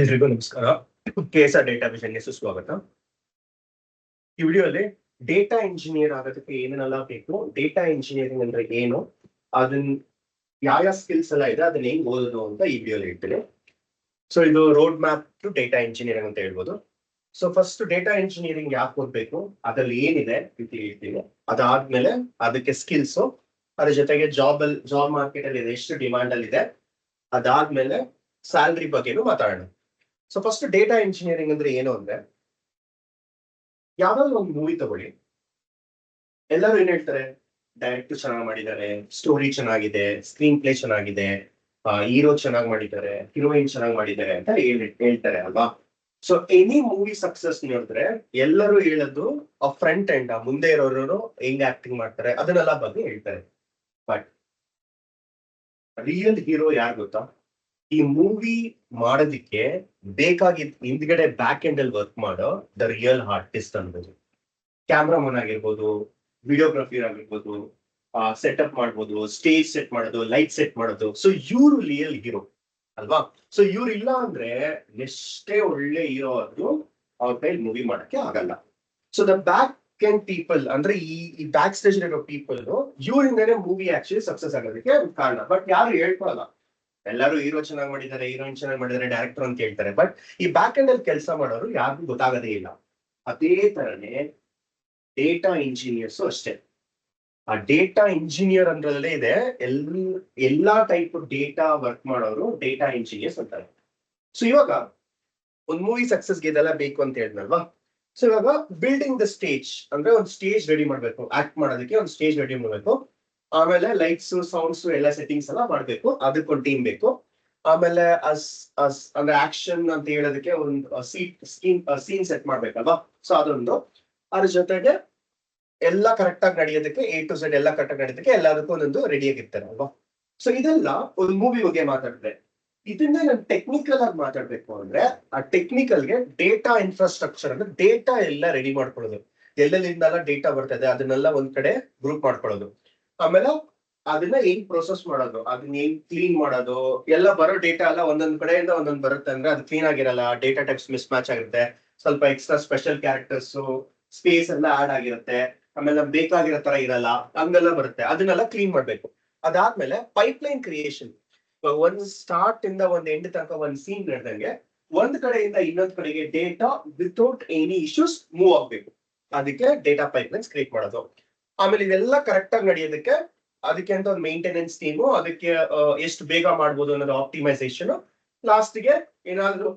ಎಲ್ರಿಗೂ ನಮಸ್ಕಾರ. K S R data ವಿಷನ್ಗೆ ಸುಸ್ವಾಗತ. ಈ ವಿಡಿಯೋಲ್ಲಿ ಡೇಟಾ ಇಂಜಿನಿಯರ್ ಆಗೋದಕ್ಕೆ ಏನೇನೆಲ್ಲ ಬೇಕು, ಡೇಟಾ ಇಂಜಿನಿಯರಿಂಗ್ ಅಂದ್ರೆ ಏನು ಅದನ್ನ ಯಾವ ಸ್ಕಿಲ್ಸ್ ಎಲ್ಲ ಇದೆ, ಅದನ್ನ ಹೆಂಗ್ ಓದೋದು ಅಂತ ಈ ವಿಡಿಯೋಲಿ ಹೇಳ್ತೀನಿ. ಸೊ ಇದು road map to data engineering ಅಂತ ಹೇಳ್ಬೋದು. ಸೊ ಫಸ್ಟ್ ಡೇಟಾ ಇಂಜಿನಿಯರಿಂಗ್ ಯಾಕೆ ಓದ್ಬೇಕು, ಅದ್ರಲ್ಲಿ ಏನಿದೆ ಹೇಳ್ತೀನಿ. ಅದಾದ್ಮೇಲೆ ಅದಕ್ಕೆ ಸ್ಕಿಲ್ಸ್ ಅದ್ರ ಜೊತೆಗೆ ಜಾಬ್ ಅಲ್ಲಿ ಜಾಬ್ ಮಾರ್ಕೆಟ್ ಅಲ್ಲಿ ಎಷ್ಟು ಡಿಮಾಂಡ್ ಅಲ್ಲಿ ಇದೆ. ಅದಾದ್ಮೇಲೆ ಸ್ಯಾಲ್ರಿ ಬಗ್ಗೆನೂ ಮಾತಾಡೋಣ. ಸೊ ಫಸ್ಟ್ ಡೇಟಾ ಇಂಜಿನಿಯರಿಂಗ್ ಅಂದ್ರೆ ಏನು ಅಂದ್ರೆ, ಯಾವ್ದಾದ್ರು ಒಂದು ಮೂವಿ ತಗೊಳ್ಳಿ. ಎಲ್ಲರೂ ಏನ್ ಹೇಳ್ತಾರೆ? ಡೈರೆಕ್ಟ್ ಚೆನ್ನಾಗಿ ಮಾಡಿದ್ದಾರೆ ಸ್ಟೋರಿ ಚೆನ್ನಾಗಿದೆ ಸ್ಕ್ರೀನ್ ಪ್ಲೇ ಚೆನ್ನಾಗಿದೆ ಹೀರೋ ಚೆನ್ನಾಗಿ ಮಾಡಿದ್ದಾರೆ ಹೀರೋಯಿನ್ ಚೆನ್ನಾಗಿ ಮಾಡಿದ್ದಾರೆ ಅಂತ ಹೇಳ್- ಹೇಳ್ತಾರೆ ಅಲ್ವಾ? ಸೊ ಎನಿ ಮೂವಿ ಸಕ್ಸಸ್ ನೋಡಿದ್ರೆ, ಎಲ್ಲರೂ ಹೇಳೋದು, ಆ ಫ್ರಂಟ್ ಎಂಡ್ ಆ ಮುಂದೆ ಇರೋರು ಹೆಂಗ್ ಆಕ್ಟಿಂಗ್ ಮಾಡ್ತಾರೆ, ಅದನ್ನೆಲ್ಲ ಬಗ್ಗೆ ಹೇಳ್ತಾರೆ. ಬಟ್ ರಿಯಲ್ ಹೀರೋ ಯಾರು ಗೊತ್ತಾ? ಈ ಮೂವಿ ಮಾಡೋದಿಕ್ಕೆ ಬೇಕಾಗಿದ್ ಹಿಂದ್ಗಡೆ ಬ್ಯಾಕ್ ಎಂಡ್ ಅಲ್ಲಿ ವರ್ಕ್ ಮಾಡೋ ದ ರಿಯಲ್ ಆರ್ಟಿಸ್ಟ್ ಅನ್ಬೋದು. ಕ್ಯಾಮ್ರಾಮನ್ ಆಗಿರ್ಬೋದು ವಿಡಿಯೋಗ್ರಫಿ ಆಗಿರ್ಬೋದು ಅಪ್ ಮಾಡ್ಬೋದು ಸ್ಟೇಜ್ ಸೆಟ್ ಮಾಡೋದು ಲೈಟ್ ಸೆಟ್ ಮಾಡೋದು. ಸೊ ಇವರು ರಿಯಲ್ ಹೀರೋ ಅಲ್ವಾ? ಸೊ ಇವ್ರು ಇಲ್ಲ ಅಂದ್ರೆ ಎಷ್ಟೇ ಒಳ್ಳೆ ಹೀರೋ ಆದ್ರೂ ಅವ್ರ ಕೈಲಿ ಮೂವಿ ಮಾಡಕ್ಕೆ ಆಗಲ್ಲ. ಸೊ ದ ಬ್ಯಾಕ್ ಕೆನ್ ಪೀಪಲ್ ಅಂದ್ರೆ ಈ ಬ್ಯಾಕ್ ಸ್ಟೇಜ್ ಇರೋ ಪೀಪಲ್ ಇವರಿಂದನೇ ಮೂವಿ ಆಕ್ಚುಲಿ ಸಕ್ಸಸ್ ಆಗೋದಕ್ಕೆ ಕಾರಣ. ಬಟ್ ಯಾರು ಹೇಳ್ಕೊಳಲ್ಲ. ಎಲ್ಲರೂ ಹೀರೋ ಚೆನ್ನಾಗಿ ಮಾಡಿದ್ದಾರೆ, ಹೀರೋಯಿನ್ ಚೆನ್ನಾಗಿ ಮಾಡಿದ್ದಾರೆ ಡೈರೆಕ್ಟರ್ ಅಂತ ಹೇಳ್ತಾರೆ. ಬಟ್ ಈ ಬ್ಯಾಕ್ ಎಂಡ್ ಅಲ್ಲಿ ಕೆಲಸ ಮಾಡೋರು ಯಾರಿಗೂ ಗೊತ್ತಾಗದೇ ಇಲ್ಲ. ಅದೇ ತರನೇ ಡೇಟಾ ಇಂಜಿನಿಯರ್ಸ್ ಅಷ್ಟೇ. ಆ ಡೇಟಾ ಇಂಜಿನಿಯರ್ ಅಂದ್ರಲ್ಲೇ ಇದೆ, ಎಲ್, ಎಲ್ಲಾ ಟೈಪ್ ಡೇಟಾ ವರ್ಕ್ ಮಾಡೋರು ಡೇಟಾ ಇಂಜಿನಿಯರ್ಸ್ ಅಂತಾರೆ. ಸೊ ಇವಾಗ ಒಂದ್ ಮೂವಿ ಸಕ್ಸಸ್ಗೆ ಇದೆಲ್ಲ ಬೇಕು ಅಂತ ಹೇಳಿದ್ನಲ್ವಾ? ಸೊ ಇವಾಗ ಬಿಲ್ಡಿಂಗ್ ದ ಸ್ಟೇಜ್ ಅಂದ್ರೆ ಒಂದು ಸ್ಟೇಜ್ ರೆಡಿ ಮಾಡ್ಬೇಕು ಆಕ್ಟ್ ಮಾಡೋದಕ್ಕೆ ಒಂದು ಸ್ಟೇಜ್ ರೆಡಿ ಮಾಡ್ಬೇಕು. ಆಮೇಲೆ ಲೈಟ್ಸ್ ಸೌಂಡ್ಸ್ ಎಲ್ಲ ಸೆಟ್ಟಿಂಗ್ಸ್ ಎಲ್ಲ ಮಾಡ್ಬೇಕು. ಅದಕ್ಕೊಂದು ಟೀಮ್ ಬೇಕು. ಆಮೇಲೆ ಅಸ್ ಅಸ್ ಅಂದ್ರೆ ಆಕ್ಷನ್ ಅಂತ ಹೇಳೋದಕ್ಕೆ ಒಂದು ಸೀಟ್ ಸೀನ್ ಸೆಟ್ ಮಾಡ್ಬೇಕಲ್ವಾ? ಸೊ ಅದೊಂದು. ಅದ್ರ ಜೊತೆಗೆ ಎಲ್ಲ ಕರೆಕ್ಟ್ ಆಗಿ ನಡೆಯೋದಕ್ಕೆ ಎ ಟು ಸೆಡ್ ಎಲ್ಲ ಕರೆಕ್ಟ್ ಆಗಿ ನಡೆಯೋದಕ್ಕೆ ಎಲ್ಲದಕ್ಕೂ ಒಂದೊಂದು ರೆಡಿ ಆಗಿರ್ತಾರೆ ಅಲ್ವಾ? ಸೊ ಇದೆಲ್ಲ ಒಂದು ಮೂವಿ ಬಗ್ಗೆ ಮಾತಾಡಿದ್ರೆ ಇದನ್ನೇ ನಾನು ಟೆಕ್ನಿಕಲ್ ಆಗಿ ಮಾತಾಡ್ಬೇಕು ಅಂದ್ರೆ, ಆ ಟೆಕ್ನಿಕಲ್ಗೆ ಡೇಟಾ ಇನ್ಫ್ರಾಸ್ಟ್ರಕ್ಚರ್ ಅಂದ್ರೆ ಡೇಟಾ ಎಲ್ಲ ರೆಡಿ ಮಾಡ್ಕೊಳ್ಳೋದು. ಎಲ್ಲೆಲ್ಲಿಂದ ಡೇಟಾ ಬರ್ತದೆ, ಅದನ್ನೆಲ್ಲ ಒಂದ್ ಕಡೆ ಗ್ರೂಪ್ ಮಾಡ್ಕೊಳ್ಳೋದು. ಆಮೇಲೆ ಅದನ್ನ ಏನ್ ಪ್ರೊಸೆಸ್ ಮಾಡೋದು? ಅದನ್ನ ಏನ್ ಕ್ಲೀನ್ ಮಾಡೋದು? ಎಲ್ಲ ಬರೋ ಡೇಟಾ ಎಲ್ಲ ಒಂದೊಂದ್ ಕಡೆಯಿಂದ ಒಂದೊಂದ್ ಬರುತ್ತೆ ಅಂದ್ರೆ ಅದು ಕ್ಲೀನ್ ಆಗಿರಲ್ಲ ಡೇಟಾ ಟೈಪ್ಸ್ ಮಿಸ್ ಮ್ಯಾಚ್ ಆಗಿರುತ್ತೆ ಸ್ವಲ್ಪ ಎಕ್ಸ್ಟ್ರಾ ಸ್ಪೆಷಲ್ ಕ್ಯಾರೆಕ್ಟರ್ಸ್ ಸ್ಪೇಸ್ ಎಲ್ಲ ಆಡ್ ಆಗಿರುತ್ತೆ. ಆಮೇಲೆ ಬೇಕಾಗಿರೋ ತರ ಇರಲ್ಲ, ಹಂಗೆಲ್ಲ ಬರುತ್ತೆ. ಅದನ್ನೆಲ್ಲ ಕ್ಲೀನ್ ಮಾಡ್ಬೇಕು. ಅದಾದ್ಮೇಲೆ ಪೈಪ್ ಲೈನ್ ಕ್ರಿಯೇಷನ್ ಒಂದ್ ಸ್ಟಾರ್ಟ್ ಇಂದ ಒಂದ್ ಎಂಡ್ ತನಕ ಒಂದ್ ಸೀನ್ ನಡೆದಂಗೆ ಒಂದ್ ಕಡೆಯಿಂದ ಇನ್ನೊಂದ್ ಕಡೆಗೆ data without any issues move ಆಗ್ಬೇಕು. ಅದಕ್ಕೆ ಡೇಟಾ ಪೈಪ್ ಲೈನ್ಸ್ ಕ್ರಿಯೇಟ್ ಮಾಡೋದು. ಆಮೇಲೆ ಇದೆಲ್ಲ ಕರೆಕ್ಟ್ ಆಗಿ ನಡೆಯೋದಕ್ಕೆ ಅದಕ್ಕೆ ಅಂತ ಒಂದು ಮೇಂಟೆನೆನ್ಸ್ ಟೀಮು ಅದಕ್ಕೆ ಎಷ್ಟು ಬೇಗ ಮಾಡ್ಬೋದು ಅನ್ನೋದು ಆಪ್ಟಿಮೈಸೇಷನ್ ಲಾಸ್ಟ್ಗೆ ಏನಾದ್ರು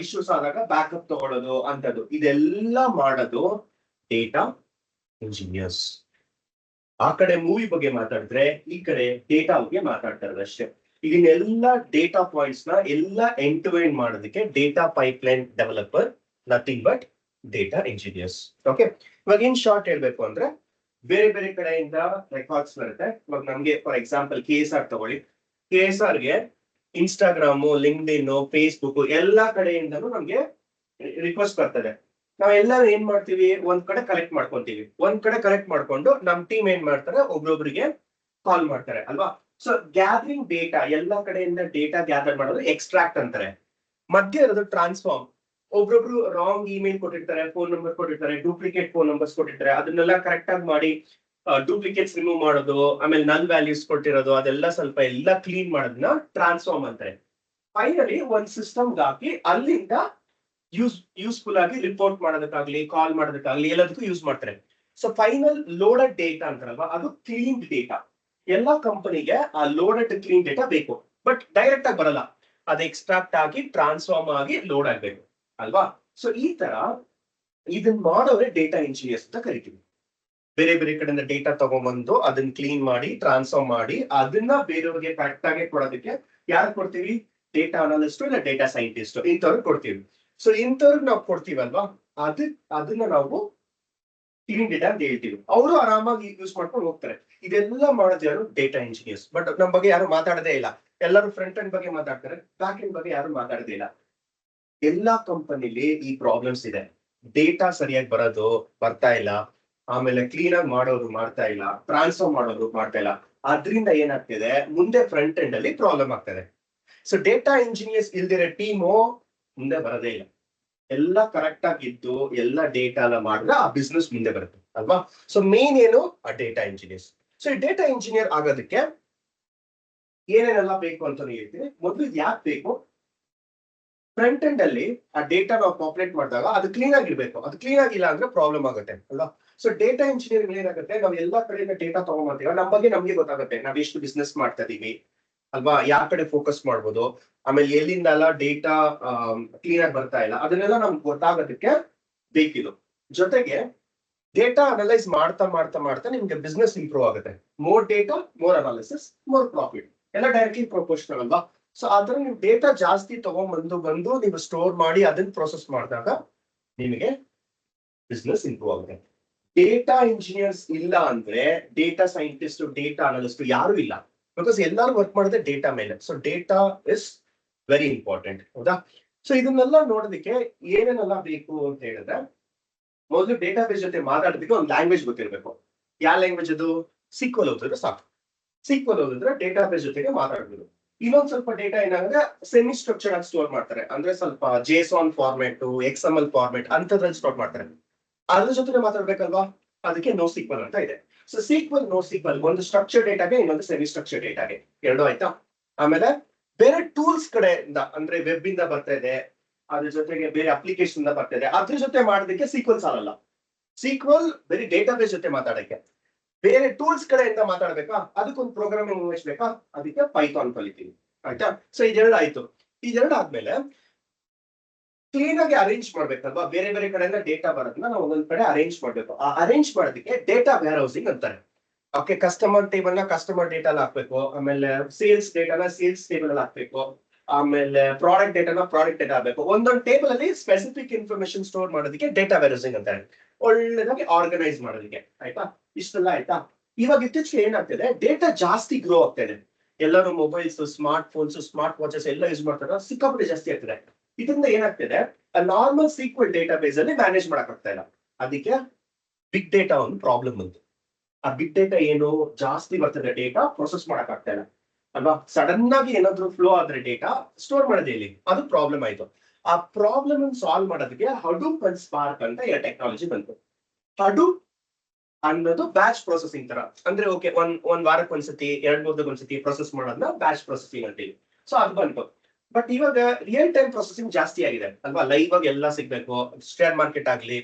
ಇಶ್ಯೂಸ್ ಆದಾಗ ಬ್ಯಾಕಪ್ ತಗೊಳ್ಳೋದು ಅಂತದ್ದು. ಇದೆಲ್ಲ ಮಾಡೋದು ಡೇಟಾ ಇಂಜಿನಿಯರ್ಸ್ ಆ ಕಡೆ ಮೂವಿ ಬಗ್ಗೆ ಮಾತಾಡಿದ್ರೆ, ಈ ಕಡೆ ಡೇಟಾ ಬಗ್ಗೆ ಮಾತಾಡ್ತಾರೆ ಅಷ್ಟೇ. ಇದನ್ನೆಲ್ಲ ಡೇಟಾ ಪಾಯಿಂಟ್ಸ್ನ ಎಲ್ಲ ಎಂಡ್ ಟು ಎಂಡ್ ಮಾಡೋದಕ್ಕೆ data pipeline developer nothing but data engineers okay ಇವಾಗ ಇನ್ ಶಾರ್ಟ್ ಹೇಳ್ಬೇಕು ಅಂದ್ರೆ ಬೇರೆ ಬೇರೆ ಕಡೆಯಿಂದ ರೆಕಾರ್ಡ್ಸ್ ಬರುತ್ತೆ. ಇವಾಗ ನಮ್ಗೆ for example K S R ತಗೊಳ್ಳಿ. ಕೆ ಎಸ್ ಆರ್ಗೆ ಇನ್ಸ್ಟಾಗ್ರಾಮು ಲಿಂಕ್ಡ್ ಇನ್ ಫೇಸ್ಬುಕ್ ಎಲ್ಲಾ ಕಡೆಯಿಂದನೂ ನಮ್ಗೆ ರಿಕ್ವೆಸ್ಟ್ ಬರ್ತದೆ. ನಾವೆಲ್ಲ ಏನ್ ಮಾಡ್ತೀವಿ? ಒಂದ್ ಕಡೆ ಕಲೆಕ್ಟ್ ಮಾಡ್ಕೊಂತೀವಿ. ಒಂದ್ ಕಡೆ ಕಲೆಕ್ಟ್ ಮಾಡ್ಕೊಂಡು ನಮ್ ಟೀಮ್ ಏನ್ ಮಾಡ್ತಾರೆ? ಒಬ್ರೊಬ್ರಿಗೆ ಕಾಲ್ ಮಾಡ್ತಾರೆ, ಅಲ್ವಾ? ಸೊ ಗ್ಯಾದರಿಂಗ್ ಡೇಟಾ ಎಲ್ಲಾ ಕಡೆಯಿಂದ ಡೇಟಾ ಗ್ಯಾದರ್ ಮಾಡೋದು ಎಕ್ಸ್ಟ್ರಾಕ್ಟ್ ಅಂತಾರೆ. ಮಧ್ಯ ಇರೋದು ಟ್ರಾನ್ಸ್ಫಾರ್ಮ್ ಒಬ್ರೊಬ್ರು ರಾಂಗ್ ಇಮೇಲ್ ಕೊಟ್ಟಿರ್ತಾರೆ ಫೋನ್ ನಂಬರ್ ಕೊಟ್ಟಿರ್ತಾರೆ ಡೂಪ್ಲಿಕೇಟ್ ಫೋನ್ ನಂಬರ್ಸ್ ಕೊಟ್ಟಿರ್ತಾರೆ, ಅದನ್ನೆಲ್ಲ ಕರೆಕ್ಟ್ ಆಗಿ ಮಾಡಿ ಡೂಪ್ಲಿಕೇಟ್ಸ್ ರಿಮೂವ್ ಮಾಡೋದು, ಆಮೇಲೆ ನನ್ ವ್ಯಾಲ್ಯೂಸ್ ಕೊಟ್ಟಿರೋದು, ಅದೆಲ್ಲ ಸ್ವಲ್ಪ ಎಲ್ಲ ಕ್ಲೀನ್ ಮಾಡೋದನ್ನ ಟ್ರಾನ್ಸ್ಫಾರ್ಮ್ ಅಂತಾರೆ. ಫೈನಲಿ ಒಂದ್ ಸಿಸ್ಟಮ್ ಹಾಕಿ ಅಲ್ಲಿಂದ ಯೂಸ್ ಯೂಸ್ಫುಲ್ ಆಗಿ ರಿಪೋರ್ಟ್ ಮಾಡೋದಕ್ಕಾಗ್ಲಿ ಕಾಲ್ ಮಾಡೋದಕ್ಕಾಗ್ಲಿ, ಎಲ್ಲದಕ್ಕೂ ಯೂಸ್ ಮಾಡ್ತಾರೆ. ಸೊ ಫೈನಲ್ ಲೋಡೆಡ್ ಡೇಟಾ ಅಂತಾರಲ್ವ, ಅದು ಕ್ಲೀನ್ ಡೇಟಾ ಎಲ್ಲಾ ಕಂಪನಿಗೆ ಆ ಲೋಡೆಡ್ ಕ್ಲೀನ್ ಡೇಟಾ ಬೇಕು. ಬಟ್ ಡೈರೆಕ್ಟ್ ಆಗಿ ಬರಲ್ಲ. ಅದು ಎಕ್ಸ್ಟ್ರಾಕ್ಟ್ ಆಗಿ ಟ್ರಾನ್ಸ್ಫಾರ್ಮ್ ಆಗಿ ಲೋಡ್ ಆಗ್ಬೇಕು. ಅಲ್ವಾ? ಸೊ ಈ ತರ ಇದನ್ ಮಾಡೋರೆ ಡೇಟಾ ಇಂಜಿನಿಯರ್ಸ್ ಅಂತ ಕರಿತೀವಿ. ಬೇರೆ ಬೇರೆ ಕಡೆಯಿಂದ ಡೇಟಾ ತಗೊಂಡ್ಬಂದು ಅದನ್ನ ಕ್ಲೀನ್ ಮಾಡಿ ಟ್ರಾನ್ಸ್ಫಾರ್ಮ್ ಮಾಡಿ, ಅದನ್ನ ಬೇರೆಯವ್ರಿಗೆ ಕರೆಕ್ಟ್ ಆಗಿ ಕೊಡೋದಕ್ಕೆ ಯಾರು ಕೊಡ್ತೀವಿ? ಡೇಟಾ ಅನಾಲಿಸ್ಟ್ ಇಲ್ಲ ಡೇಟಾ ಸೈಂಟಿಸ್ಟ್ ಇಂಥವ್ರಿಗೆ ಕೊಡ್ತೀವಿ. ಸೊ ಇಂಥವ್ರಿಗೆ ನಾವು ಕೊಡ್ತೀವಲ್ವಾ? ಅದ್, ಅದನ್ನ ನಾವು ಕ್ಲೀನ್ ಡೇಟಾ ಅಂತ ಹೇಳ್ತೀವಿ. ಅವರು ಆರಾಮಾಗಿ ಯೂಸ್ ಮಾಡ್ಕೊಂಡು ಹೋಗ್ತಾರೆ. ಇದೆಲ್ಲ ಮಾಡೋದು ಯಾರು? ಡೇಟಾ ಇಂಜಿನಿಯರ್ಸ್ ಬಟ್ ನಮ್ ಬಗ್ಗೆ ಯಾರು ಮಾತಾಡದೇ ಇಲ್ಲ. ಎಲ್ಲರೂ ಫ್ರಂಟ್ ಎಂಡ್ ಬಗ್ಗೆ ಮಾತಾಡ್ತಾರೆ. ಬ್ಯಾಕ್ ಎಂಡ್ ಬಗ್ಗೆ ಯಾರು ಮಾತಾಡದೇ ಇಲ್ಲ. ಎಲ್ಲಾ ಕಂಪನಿಲಿ ಈ ಪ್ರಾಬ್ಲಮ್ಸ್ ಇದೆ. ಡೇಟಾ ಸರಿಯಾಗಿ ಬರೋದು ಬರ್ತಾ ಇಲ್ಲ. ಆಮೇಲೆ ಕ್ಲೀನ್ ಆಗಿ ಮಾಡೋರು ಮಾಡ್ತಾ ಇಲ್ಲ. ಟ್ರಾನ್ಸ್ಫರ್ ಮಾಡೋರು ಮಾಡ್ತಾ ಇಲ್ಲ. ಅದರಿಂದ ಏನಾಗ್ತಿದೆ? ಮುಂದೆ ಫ್ರಂಟ್ ಎಂಡ್ ಅಲ್ಲಿ ಪ್ರಾಬ್ಲಮ್ ಆಗ್ತದೆ. ಸೊ ಡೇಟಾ ಇಂಜಿನಿಯರ್ಸ್ ಇಲ್ದಿರೋ ಟೀಮು ಮುಂದೆ ಬರೋದೇ ಇಲ್ಲ. ಎಲ್ಲ ಕರೆಕ್ಟ್ ಆಗಿದ್ದು ಎಲ್ಲ ಡೇಟಾ ಎಲ್ಲ ಮಾಡಿದ್ರೆ ಆ ಬಿಸ್ನೆಸ್ ಮುಂದೆ ಬರುತ್ತೆ, ಅಲ್ವಾ? ಸೊ ಮೇನ್ ಏನು? ಆ ಡೇಟಾ ಇಂಜಿನಿಯರ್ಸ್ ಸೊ ಈ ಡೇಟಾ ಇಂಜಿನಿಯರ್ ಆಗೋದಕ್ಕೆ ಏನೇನೆಲ್ಲ ಬೇಕು ಅಂತ ಹೇಳ್ತೀನಿ ಮೊದಲು ಯಾಕೆ ಬೇಕು? ಫ್ರಂಟ್ ಎಂಡ್ ಅಲ್ಲಿ ಆ ಡೇಟಾ ನಾವು ಪಾಪ್ಯುಲೇಟ್ ಮಾಡಿದಾಗ ಅದು ಕ್ಲೀನ್ ಆಗಿರ್ಬೇಕು. ಅದು ಕ್ಲೀನ್ ಆಗಿಲ್ಲ ಅಂದ್ರೆ ಪ್ರಾಬ್ಲಮ್ ಆಗುತ್ತೆ, ಅಲ್ವಾ? ಸೊ ಡೇಟಾ ಇಂಜಿನಿಯರಿಂಗ್ ಏನಾಗುತ್ತೆ ನಾವು ಎಲ್ಲಾ ಕಡೆಯಿಂದ ಡೇಟಾ ತಗೊಂಡ್ಬರ್ತೀವಿ ನಮ್ಮ ಬಗ್ಗೆ ನಮ್ಗೆ ಗೊತ್ತಾಗುತ್ತೆ. ನಾವ್ ಎಷ್ಟು ಬಿಸ್ನೆಸ್ ಮಾಡ್ತಾ ಇದೀವಿ, ಅಲ್ವಾ? ಯಾವ ಕಡೆ ಫೋಕಸ್ ಮಾಡ್ಬೋದು? ಆಮೇಲೆ ಎಲ್ಲಿಂದೆಲ್ಲ ಡೇಟಾ ಕ್ಲೀನ್ ಆಗಿ ಬರ್ತಾ ಇಲ್ಲ? ಅದನ್ನೆಲ್ಲ ನಮ್ಗೆ ಗೊತ್ತಾಗೋದಕ್ಕೆ ಬೇಕಿದು. ಜೊತೆಗೆ ಡೇಟಾ ಅನಲೈಸ್ ಮಾಡ್ತಾ ಮಾಡ್ತಾ ಮಾಡ್ತಾ ನಿಮ್ಗೆ ಬಿಸ್ನೆಸ್ ಇಂಪ್ರೂವ್ ಆಗುತ್ತೆ. More data more analysis more profit ಎಲ್ಲ ಡೈರೆಕ್ಟ್ಲಿ ಪ್ರೊಪೋರ್ಷನಲ್ ಅಲ್ವಾ? ಸೊ ಆತರ ನೀವು ಡೇಟಾ ಜಾಸ್ತಿ ತಗೊಂಡ್ಬಂದು, ಬಂದು ನೀವು ಸ್ಟೋರ್ ಮಾಡಿ ಅದನ್ನ ಪ್ರೊಸೆಸ್ ಮಾಡಿದಾಗ ನಿಮಗೆ ಬಿಸ್ನೆಸ್ ಇಂಪ್ರೂವ್ ಆಗುತ್ತೆ. ಡೇಟಾ ಇಂಜಿನಿಯರ್ಸ್ ಇಲ್ಲ ಅಂದ್ರೆ ಡೇಟಾ ಸೈಂಟಿಸ್ಟ್ ಡೇಟಾ ಅನಲಿಸ್ಟ್ ಯಾರು ಇಲ್ಲ. ಬಿಕಾಸ್ ಎಲ್ಲರೂ ವರ್ಕ್ ಮಾಡಿದ್ರೆ ಡೇಟಾ ಮೇಲೆ. So data is very important ಹೌದಾ? ಸೊ ಇದನ್ನೆಲ್ಲ ನೋಡೋದಕ್ಕೆ ಏನೇನೆಲ್ಲ ಬೇಕು ಅಂತ ಹೇಳಿದ್ರೆ, ಮೊದಲು ಡೇಟಾ ಬೇಸ್ ಜೊತೆ ಮಾತಾಡೋದಕ್ಕೆ ಒಂದು ಲ್ಯಾಂಗ್ವೇಜ್ ಗೊತ್ತಿರಬೇಕು. ಯಾವ ಲ್ಯಾಂಗ್ವೇಜ್ ಅದು? ಸಿಕ್ವಲ್ ಓದಿದ್ರೆ ಸಾಕು. ಸಿಕ್ವಲ್ ಓದಿದ್ರೆ ಡೇಟಾ ಬೇಸ್ ಜೊತೆಗೆ ಮಾತಾಡ್ಬೋದು. ಇನ್ನೊಂದ್ ಸ್ವಲ್ಪ ಡೇಟಾ ಏನಾಗುತ್ತೆ? ಸೆಮಿ ಸ್ಟ್ರಕ್ಚರ್ ಆಗಿ ಸ್ಟೋರ್ ಮಾಡ್ತಾರೆ. ಅಂದ್ರೆ ಸ್ವಲ್ಪ JSON format X M L format ಅಂತದ್ರಲ್ಲಿ ಸ್ಟೋರ್ ಮಾಡ್ತಾರೆ. ಅದ್ರ ಜೊತೆ ಮಾತಾಡ್ಬೇಕಲ್ವಾ? ಅದಕ್ಕೆ ನೋ ಸಿಕ್ವಲ್ ಅಂತ ಇದೆ. ಸೊ ಸೀಕ್ವಲ್ ನೋ ಸಿಕ್ವಲ್ ಒಂದು ಸ್ಟ್ರಕ್ಚರ್ ಡೇಟಾಗೆ ಇನ್ನೊಂದು ಸೆಮಿ ಸ್ಟ್ರಕ್ಚರ್ ಡೇಟಾಗೆ ಎರಡು ಆಯ್ತಾ? ಆಮೇಲೆ ಬೇರೆ ಟೂಲ್ಸ್ ಕಡೆಯಿಂದ, ಅಂದ್ರೆ ವೆಬ್ ಇಂದ ಬರ್ತಾ ಇದೆ. ಅದ್ರ ಜೊತೆಗೆ ಬೇರೆ ಅಪ್ಲಿಕೇಶನ್ ಬರ್ತಾ ಇದೆ. ಅದ್ರ ಜೊತೆ ಮಾಡೋದಕ್ಕೆ ಸೀಕ್ವಲ್ ಸಾಲಲ್ಲ. ಸೀಕ್ವಲ್ ಬರೀ ಡೇಟಾಬೇಸ್ ಜೊತೆ ಮಾತಾಡಕ್ಕೆ. ಬೇರೆ ಟೂಲ್ಸ್ ಕಡೆಯಿಂದ ಮಾತಾಡ್ಬೇಕಾ? ಅದಕ್ಕೊಂದು ಪ್ರೋಗ್ರಾಮಿಂಗ್ ಇಂಗ್ಲಿಷ್ ಬೇಕಾ ಅದಕ್ಕೆ ಪೈಥಾನ್ ಕಲಿತೀನಿ. ಆಯ್ತಾ? ಸೊ ಇದೆರಡು ಆಯ್ತು ಇದೆರಡು ಆದ್ಮೇಲೆ ಕ್ಲೀನ್ ಆಗಿ ಅರೇಂಜ್ ಮಾಡ್ಬೇಕಲ್ವಾ? ಬೇರೆ ಬೇರೆ ಕಡೆಯಿಂದ ಡೇಟಾ ಬರೋದನ್ನ ನಾವು ಒಂದೊಂದ್ ಕಡೆ ಅರೇಂಜ್ ಮಾಡ್ಬೇಕು. ಆ ಅರೇಂಜ್ ಮಾಡೋದಕ್ಕೆ ಡೇಟಾ ವೇರ್ ಹೌಸಿಂಗ್ ಅಂತಾರೆ. ಓಕೆ ಕಸ್ಟಮರ್ ಟೇಬಲ್ನ ಕಸ್ಟಮರ್ ಡೇಟಾ ಹಾಕ್ಬೇಕು. ಆಮೇಲೆ ಸೇಲ್ಸ್ ಡೇಟಾನ ಸೇಲ್ಸ್ ಟೇಬಲ್ ಅಲ್ಲಿ ಹಾಕ್ಬೇಕು. ಆಮೇಲೆ ಪ್ರಾಡಕ್ಟ್ ಡೇಟಾನ ಪ್ರಾಡಕ್ಟ್ ಡೇಟಾ ಹಾಕ್ಬೇಕು. ಒಂದೊಂದು ಟೇಬಲ್ ಅಲ್ಲಿ ಸ್ಪೆಸಿಫಿಕ್ ಇನ್ಫಾರ್ಮೇಶನ್ ಸ್ಟೋರ್ ಮಾಡೋದಕ್ಕೆ ಡೇಟಾ ವೇರ್ಹೌಸಿಂಗ್ ಅಂತಾರೆ. ಒಳ್ಳೆದಾಗಿ ಆರ್ಗನೈಸ್ ಮಾಡೋದಕ್ಕೆ, ಆಯ್ತಾ? ಇಷ್ಟೆಲ್ಲ ಆಯ್ತಾ? ಇವಾಗ ಇತ್ತೀಚೆಗೆ ಏನಾಗ್ತಿದೆ? ಡೇಟಾ ಜಾಸ್ತಿ ಗ್ರೋ ಆಗ್ತಾ ಇದೆ ಎಲ್ಲರೂ mobiles smartphones smart watches ಎಲ್ಲ ಯೂಸ್ ಮಾಡ್ತಾರೆ, ಸಿಕ್ಕಾಪಟ್ಟೆ ಜಾಸ್ತಿ ಆಗ್ತಿದೆ. ಇದರಿಂದ ಏನಾಗ್ತಿದೆ? ನಾರ್ಮಲ್ ಸೀಕ್ವೆಲ್ ಡೇಟಾ ಬೇಸ್ ಅಲ್ಲಿ ಮ್ಯಾನೇಜ್ ಮಾಡಕ್ ಆಗ್ತಾ ಇಲ್ಲ. ಅದಕ್ಕೆ ಬಿಗ್ ಡೇಟಾ ಒಂದು ಪ್ರಾಬ್ಲಮ್ ಬಂತು. ಆ ಬಿಗ್ ಡೇಟಾ ಏನು? ಜಾಸ್ತಿ ಬರ್ತದೆ ಡೇಟಾ ಪ್ರೊಸೆಸ್ ಮಾಡಕ್ ಆಗ್ತಾ ಇಲ್ಲ. ಅಲ್ವಾ? ಸಡನ್ ಆಗಿ ಏನಾದ್ರು ಫ್ಲೋ ಆದ್ರೆ ಡೇಟಾ ಸ್ಟೋರ್ ಮಾಡೋದೇ ಇಲ್ಲಿ. ಅದು ಪ್ರಾಬ್ಲಮ್ ಆಯ್ತು. ಆ ಪ್ರಾಬ್ಲಮ್ ಸಾಲ್ವ್ ಮಾಡೋದಕ್ಕೆ ಹಡೂಪ್ ಅಂಡ್ ಸ್ಪಾರ್ಕ್ ಅಂತ ಟೆಕ್ನಾಲಜಿ ಬಂತು. ಹಡೂಪ್ ಅನ್ನೋದು ಬ್ಯಾಚ್ ಪ್ರೊಸೆಸಿಂಗ್ ತರ. ಅಂದ್ರೆ ಓಕೆ ಒಂದ್ ಒಂದ್ ವಾರಕ್ಕೆ ಒಂದ್ಸತಿ, ಎರಡ್ ಮೂರ್ದಾಗ ಒಂದ್ಸತಿ ಪ್ರೊಸೆಸ್ ಮಾಡೋದನ್ನ ಬ್ಯಾಚ್ ಪ್ರೊಸೆಸಿಂಗ್ ಅಂತೀವಿ. ಸೊ ಅದು ಬಂತು. ಬಟ್ ಇವಾಗ ರಿಯಲ್ ಟೈಮ್ ಪ್ರೊಸೆಸಿಂಗ್ ಜಾಸ್ತಿ ಆಗಿದೆ ಅಲ್ವಾ? ಲೈವ್ ಆಗಿ ಎಲ್ಲ ಸಿಗ್ಬೇಕು. ಶೇರ್ ಮಾರ್ಕೆಟ್ ಆಗ್ಲಿ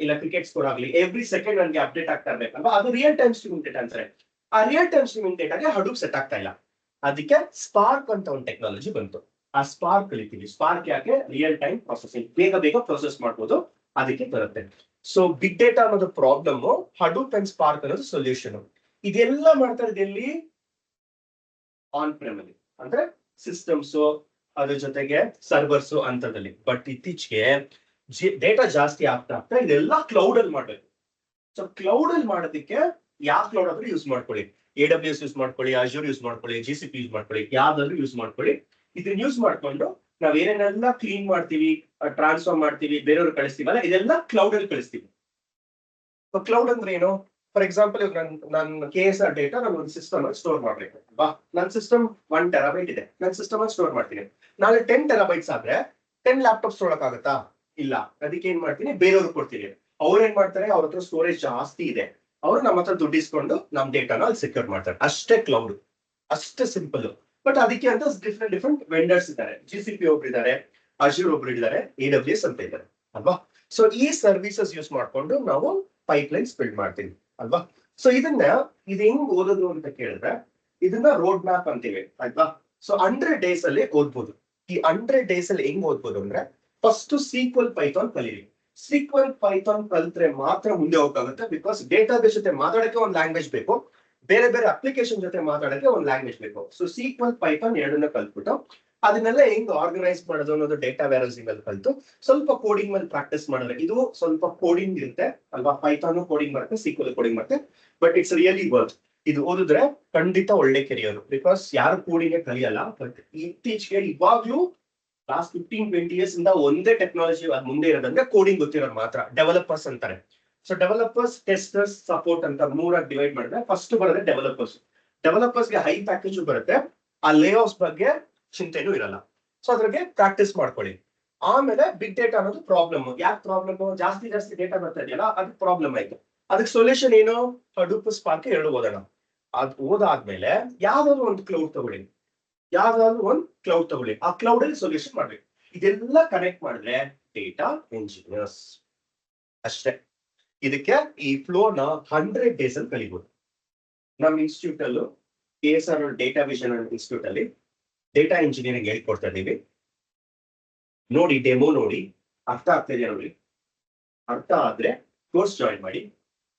ಇಲ್ಲ ಕ್ರಿಕೆಟ್ ಸ್ಕೋರ್ ಆಗ್ಲಿ ಎವ್ರಿ ಸೆಕೆಂಡ್ ನನಗೆ ಅಪ್ಡೇಟ್ ಆಗ್ತಾ ಇರ್ಬೇಕಲ್ವಾ ಅದು ರಿಯಲ್ ಟೈಮ್ ಸ್ಟ್ರೀಮಿಂಗ್ ಡೇಟಾ ಅಂತಾರೆ. ಆ ರಿಯಲ್ ಟೈಮ್ ಸ್ಟ್ರೀಮಿಂಗ್ ಆಗಿ ಹಡೂಪ್ ಸೆಟ್ ಆಗ್ತಾ ಇಲ್ಲ. ಅದಕ್ಕೆ ಸ್ಪಾರ್ಕ್ ಅಂತ ಒಂದು ಟೆಕ್ನಾಲಜಿ ಬಂತು. ಆ ಸ್ಪಾರ್ಕ್ ಕಲಿತೀವಿ ಸ್ಪಾರ್ಕ್ ಯಾಕೆ? ರಿಯಲ್ ಟೈಮ್ ಪ್ರೊಸೆಸಿಂಗ್ ಬೇಗ ಬೇಗ ಪ್ರೊಸೆಸ್ ಮಾಡ್ಬೋದು. ಅದಕ್ಕೆ ಬರುತ್ತೆ. ಸೊ ಬಿಗ್ ಡೇಟಾ ಅನ್ನೋದು ಪ್ರಾಬ್ಲಮ್ ಹಡೂಪ್ ಅಂಡ್ ಸ್ಪಾರ್ಕ್ ಅನ್ನೋದು ಸೊಲ್ಯೂಷನ್ ಇದೆಲ್ಲ ಮಾಡ್ತಾ ಎಲ್ಲಿ ಆನ್ ಪ್ರೇಮಲ್ಲಿ ಅಂದ್ರೆ ಸಿಸ್ಟಮ್ಸ್ ಅದ್ರ ಜೊತೆಗೆ ಸರ್ವರ್ಸ್ ಅಂತದಲ್ಲಿ ಬಟ್ ಇತ್ತೀಚೆಗೆ ಡೇಟಾ ಜಾಸ್ತಿ ಆಗ್ತಾ ಆಗ್ತಾ ಇದೆಲ್ಲ ಕ್ಲೌಡ್ ಅಲ್ಲಿ ಮಾಡ್ಬೇಕು. ಸೊ ಕ್ಲೌಡ್ ಅಲ್ಲಿ ಮಾಡೋದಕ್ಕೆ ಯಾವ ಕ್ಲೌಡ್ ಆದ್ರೂ ಯೂಸ್ ಮಾಡ್ಕೊಳ್ಳಿ. ಎ ಡಬ್ಲ್ಯೂ ಎಸ್ ಯೂಸ್ ಮಾಡ್ಕೊಳ್ಳಿ ಅಜೂರ್ ಯೂಸ್ ಮಾಡ್ಕೊಳ್ಳಿ ಜಿ ಸಿ ಪಿ ಯೂಸ್ ಮಾಡ್ಕೊಳ್ಳಿ, ಯಾವ್ದಾದ್ರು ಯೂಸ್ ಮಾಡ್ಕೊಳ್ಳಿ. ಇದನ್ನ ಯೂಸ್ ಮಾಡ್ಕೊಂಡು ನಾವ್ ಏನೇನೆಲ್ಲ ಕ್ಲೀನ್ ಮಾಡ್ತೀವಿ ಟ್ರಾನ್ಸ್ಫರ್ ಮಾಡ್ತೀವಿ, ಬೇರೆಯವ್ರಿಗೆ ಕಳಿಸ್ತೀವಲ್ಲ ಇದೆಲ್ಲ ಕ್ಲೌಡ್ ಅಲ್ಲಿ ಕಳಿಸ್ತೀವಿ. ಕ್ಲೌಡ್ ಅಂದ್ರೆ ಏನು? ಫಾರ್ ಎಕ್ಸಾಂಪಲ್ ನನ್ ನನ್ನ ಕೆ ಎಸ್ ಆರ್ ಡೇಟಾ ನಾನು ಒಂದು ಸಿಸ್ಟಮ್ ಅಲ್ಲಿ ಸ್ಟೋರ್ ಮಾಡ್ಬೇಕು. ಬಾ ನನ್ನ ಸಿಸ್ಟಮ್ ಒನ್ ಟೆರಾಬೈಟ್ ಇದೆ. ನನ್ನ ಸಿಸ್ಟಮ್ ಅಲ್ಲಿ ಸ್ಟೋರ್ ಮಾಡ್ತೀನಿ. ನಾಳೆ ಟೆನ್ ಟೆರಾಬೈಟ್ಸ್ ಆದ್ರೆ ಟೆನ್ ಲ್ಯಾಪ್ಟಾಪ್ಸ್ ಆಗುತ್ತಾ? ಇಲ್ಲ. ಅದಕ್ಕೆ ಏನ್ ಮಾಡ್ತೀನಿ? ಬೇರೆಯವ್ರಿಗೆ ಕೊಡ್ತೀನಿ. ಅವ್ರು ಏನ್ ಮಾಡ್ತಾರೆ? ಅವ್ರ ಹತ್ರ ಸ್ಟೋರೇಜ್ ಜಾಸ್ತಿ ಇದೆ. ಅವ್ರು ನಮ್ಮ ಹತ್ರ ದುಡ್ಡಿಸ್ಕೊಂಡು ನಮ್ಮ ನಮ್ ಡೇಟಾನ ಅಲ್ಲಿ ಸೆಕ್ಯೂರ್ ಮಾಡ್ತಾರೆ. ಅಷ್ಟೇ ಕ್ಲೌಡ್ ಅಷ್ಟೇ ಸಿಂಪಲ್ ಬಟ್ ಅದಕ್ಕೆ ಅಂತ ಡಿಫ್ರೆಂಟ್ ಡಿಫ್ರೆಂಟ್ ವೆಂಡರ್ಸ್ ಇದ್ದಾರೆ. ಜಿ ಸಿ ಪಿ ಒಬ್ರು ಇದ್ದಾರೆ ಅಜೂರ್ ಒಬ್ರು ಇದ್ದಾರೆ ಎ ಡಬ್ಲ್ಯೂ ಎಸ್ ಅಂತ ಇದ್ದಾರೆ, ಅಲ್ವಾ? ಸೊ ಈ ಸರ್ವಿಸಸ್ ಯೂಸ್ ಮಾಡ್ಕೊಂಡು ನಾವು ಪೈಪ್ ಲೈನ್ಸ್ ಬಿಲ್ಡ್ ಮಾಡ್ತೀವಿ, ಅಲ್ವಾ? ಸೊ ಇದನ್ನ ಇದು ಹೆಂಗ್ ಓದೋದು ಅಂತ ಕೇಳಿದ್ರೆ, ಇದನ್ನ ರೋಡ್ ಮ್ಯಾಪ್ ಅಂತೀವಿ ಆಯ್ತಾ ಸೊ ಹಂಡ್ರೆಡ್ ಡೇಸ್ ಅಲ್ಲಿ ಓದ್ಬೋದು. ಈ ಹಂಡ್ರೆಡ್ ಡೇಸ್ ಅಲ್ಲಿ ಹೆಂಗ್ ಓದ್ಬೋದು ಅಂದ್ರೆ ಫಸ್ಟ್ ಸೀಕ್ವಲ್ ಪೈಥಾನ್ ಕಲೀರಿ. ಸೀಕ್ವಲ್ ಪೈಥಾನ್ ಕಲ್ತ್ರೆ ಮಾತ್ರ ಮುಂದೆ ಹೋಗಕ್ಕಾಗುತ್ತೆ ಬಿಕಾಸ್ ಡೇಟಾ ಬೇಸ್ ಜೊತೆ ಮಾತಾಡಕ್ಕೆ ಒಂದು ಲ್ಯಾಂಗ್ವೇಜ್ ಬೇಕು. ಬೇರೆ ಬೇರೆ ಅಪ್ಲಿಕೇಶನ್ ಜೊತೆ ಮಾತಾಡಕ್ಕೆ ಒಂದು ಲ್ಯಾಂಗ್ವೇಜ್ ಬೇಕು. ಸೊ ಸೀಕ್ವಲ್ ಪೈಥಾನ್ ಎರಡನ್ನ ಕಲ್ತ್ಬಿಟ್ಟು ಅದನ್ನೆಲ್ಲ ಹೆಂಗ್ ಆರ್ಗನೈಸ್ ಮಾಡೋದು ಅನ್ನೋದು ಡೇಟಾ ವೇರಸಿಂಗ್ ಅಲ್ಲಿ ಕಲ್ತು ಸ್ವಲ್ಪ ಕೋಡಿಂಗ್ ಮೇಲೆ ಪ್ರಾಕ್ಟೀಸ್ ಮಾಡಿದ್ರೆ ಇದು ಸ್ವಲ್ಪ ಕೋಡಿಂಗ್ ಇರುತ್ತೆ ಅಲ್ವಾ? ಪೈಥಾನ್ ಕೋಡಿಂಗ್ ಬರುತ್ತೆ ಸೀಕ್ವಲ್ ಕೋಡಿಂಗ್ ಬರುತ್ತೆ ಬಟ್ ಇಟ್ಸ್ ರಿಯಲಿ ವರ್ತ್ ಇದು ಓದಿದ್ರೆ ಖಂಡಿತ ಒಳ್ಳೆ ಕೆರಿಯರ್ ಬಿಕಾಸ್ ಯಾರು ಕೋಡಿಂಗ್ ಕಲಿಯಲ್ಲ ಬಟ್ ಇತ್ತೀಚೆಗೆ ಇವಾಗ್ಲೂ ಲಾಸ್ಟ್ ಫಿಫ್ಟೀನ್ ಟ್ವೆಂಟಿ ಇಯರ್ಸ್ ಇಂದ ಒಂದೇ ಟೆಕ್ನಾಲಜಿ ಮುಂದೆ ಇರೋದಂದ್ರೆ ಕೋಡಿಂಗ್ ಗೊತ್ತಿರೋರು ಮಾತ್ರ. ಡೆವಲಪರ್ಸ್ ಅಂತಾರೆ. ಸೊ ಡೆವಲಪರ್ಸ್ ಟೆಸ್ಟರ್ಸ್ ಸಪೋರ್ಟ್ ಅಂತ ಮೂರಾಗಿ ಡಿವೈಡ್ ಮಾಡಿದ್ರೆ ಫಸ್ಟ್ ಬರೋದೇ ಡೆವಲಪರ್ಸ್ ಡೆವಲಪರ್ಸ್ಗೆ ಹೈ ಪ್ಯಾಕೇಜ್ ಬರುತ್ತೆ. ಆ ಲೇ ಆಫ್ಸ್ ಬಗ್ಗೆ ಚಿಂತೆನೂ ಇರಲ್ಲ. ಸೊ ಅದ್ರಿಗೆ ಪ್ರಾಕ್ಟೀಸ್ ಮಾಡ್ಕೊಳ್ಳಿ. ಆಮೇಲೆ ಬಿಗ್ ಡೇಟಾ ಅನ್ನೋದು ಪ್ರಾಬ್ಲಮ್ ಯಾಕೆ ಪ್ರಾಬ್ಲಮ್ ಜಾಸ್ತಿ ಜಾಸ್ತಿ ಡೇಟಾ ಬರ್ತಾ ಇದೆಯಲ್ಲ, ಅದಕ್ಕೆ ಪ್ರಾಬ್ಲಮ್ ಆಯ್ತು. ಅದಕ್ಕೆ ಸೊಲ್ಯೂಷನ್ ಏನು? ಹಡೂಪ್ ಸ್ಪಾರ್ಕ್ ಎರಡು ಅದ್ ಓದಾದ್ಮೇಲೆ ಯಾವ್ದಾದ್ರು ಒಂದು ಕ್ಲೌಡ್ ತಗೊಳ್ಳಿ. ಯಾವ್ದಾದ್ರು ಒಂದು ಕ್ಲೌಡ್ ತಗೊಳ್ಳಿ. ಆ ಕ್ಲೌಡ್ ಅಲ್ಲಿ ಸೊಲ್ಯೂಷನ್ ಮಾಡ್ಬೇಕು. ಇದೆಲ್ಲ ಕನೆಕ್ಟ್ ಮಾಡಿದ್ರೆ ಡೇಟಾ ಇಂಜಿನಿಯರ್ಸ್ ಅಷ್ಟೇ. ಇದಕ್ಕೆ ಈ ಫ್ಲೋ ನ ಹಂಡ್ರೆಡ್ ಡೇಸ್ ಅಲ್ಲಿ ಕಲಿಬಹುದು ನಮ್ಮ ಇನ್ಸ್ಟಿಟ್ಯೂಟ್ ಅಲ್ಲೂ K S R data vision institute ಅಲ್ಲಿ ಡೇಟಾ ಇಂಜಿನಿಯರಿಂಗ್ ಹೇಳ್ಕೊಡ್ತಾ ಇದೀವಿ. ನೋಡಿ ಡೆಮೋ ನೋಡಿ, ಅರ್ಥ ಆಗ್ತಿದೆಯಾ ನೋಡಿ? ಅರ್ಥ ಆದ್ರೆ ಕೋರ್ಸ್ ಜಾಯಿನ್ ಮಾಡಿ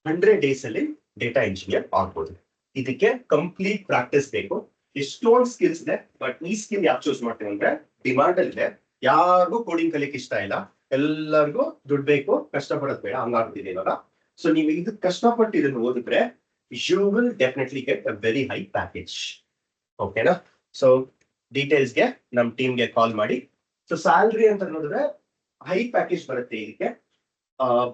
ಹಂಡ್ರೆಡ್ ಡೇಸ್ ಅಲ್ಲಿ ಡೇಟಾ ಇಂಜಿನಿಯರ್ ಆಗ್ಬೋದು. ಇದಕ್ಕೆ ಕಂಪ್ಲೀಟ್ ಪ್ರಾಕ್ಟೀಸ್ ಬೇಕು. ಎಷ್ಟೊಂದು ಸ್ಕಿಲ್ಸ್ ಇದೆ ಬಟ್ ಈ ಸ್ಕಿಲ್ ಯಾಕೆ ಚೂಸ್ ಮಾಡ್ತೀವಿ ಅಂದ್ರೆ ಡಿಮಾಂಡ್ ಅಲ್ಲಿ ಇದೆ ಯಾರಿಗೂ ಕೋಡಿಂಗ್ ಕಲಿಕ್ ಇಷ್ಟ ಇಲ್ಲ. ಎಲ್ಲರಿಗೂ ದುಡ್ಡು ಬೇಕು, ಕಷ್ಟಪಡೋದ್ ಬೇಡ ಹಂಗಾಗ್ತಿದೆ ಇವಾಗ. ಸೊ ನೀವು ಇದು ಕಷ್ಟಪಟ್ಟು ಇದನ್ನು ಓದಿದ್ರೆ you will definitely get a very high package ಓಕೆನಾ ಸೊ ಡೀಟೇಲ್ಸ್ಗೆ ನಮ್ಮ ಟೀಮ್ಗೆ ಕಾಲ್ ಮಾಡಿ. ಸೊ ಸ್ಯಾಲ್ರಿ ಅಂತ ನೋಡಿದ್ರೆ ಹೈ ಪ್ಯಾಕೇಜ್ ಬರುತ್ತೆ ಇದಕ್ಕೆ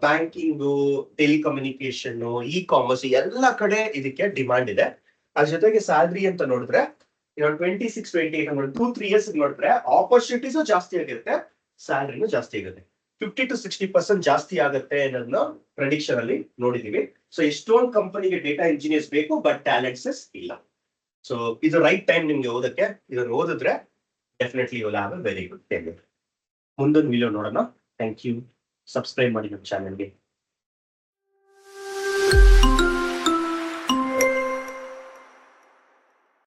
ಬ್ಯಾಂಕಿಂಗು ಟೆಲಿಕಮ್ಯುನಿಕೇಶನ್ ಇ ಕಾಮರ್ಸ್ ಎಲ್ಲ ಕಡೆ ಇದಕ್ಕೆ ಡಿಮ್ಯಾಂಡ್ ಇದೆ. ಅದ್ರ ಜೊತೆಗೆ ಸ್ಯಾಲ್ರಿ ಅಂತ ನೋಡಿದ್ರೆ twenty six twenty eight two three years ನೋಡಿದ್ರೆ ಆಪರ್ಚುನಿಟೀಸು ಜಾಸ್ತಿ ಆಗಿರುತ್ತೆ ಸ್ಯಾಲ್ರಿನೂ ಜಾಸ್ತಿ ಆಗುತ್ತೆ ಫಿಫ್ಟಿ ಟು ಸಿಕ್ಸ್ಟಿ ಪರ್ಸೆಂಟ್ ಜಾಸ್ತಿ ಆಗುತ್ತೆ ಅನ್ನೋದನ್ನ ಪ್ರೆಡಿಕ್ಷನ್ ಅಲ್ಲಿ ನೋಡಿದೀವಿ. ಸೊ ಎಷ್ಟೊಂದು ಕಂಪನಿಗೆ ಡೇಟಾ ಇಂಜಿನಿಯರ್ಸ್ ಬೇಕು ಬಟ್ ಟ್ಯಾಲೆಂಟ್ಸ್ ಇಲ್ಲ. ಸೊ ಇದು ರೈಟ್ ಟೈಮ್ ನಿಮ್ಗೆ ಓದಕ್ಕೆ, ಇದನ್ನು ಓದಿದ್ರೆ definitely you have very good time ಮುಂದೊಂದು ವಿಡಿಯೋ ನೋಡೋಣ. ಥ್ಯಾಂಕ್ ಯು ಸಬ್ಸ್ಕ್ರೈಬ್ ಮಾಡಿ ನಮ್ಮ ಚಾನಲ್ಗೆ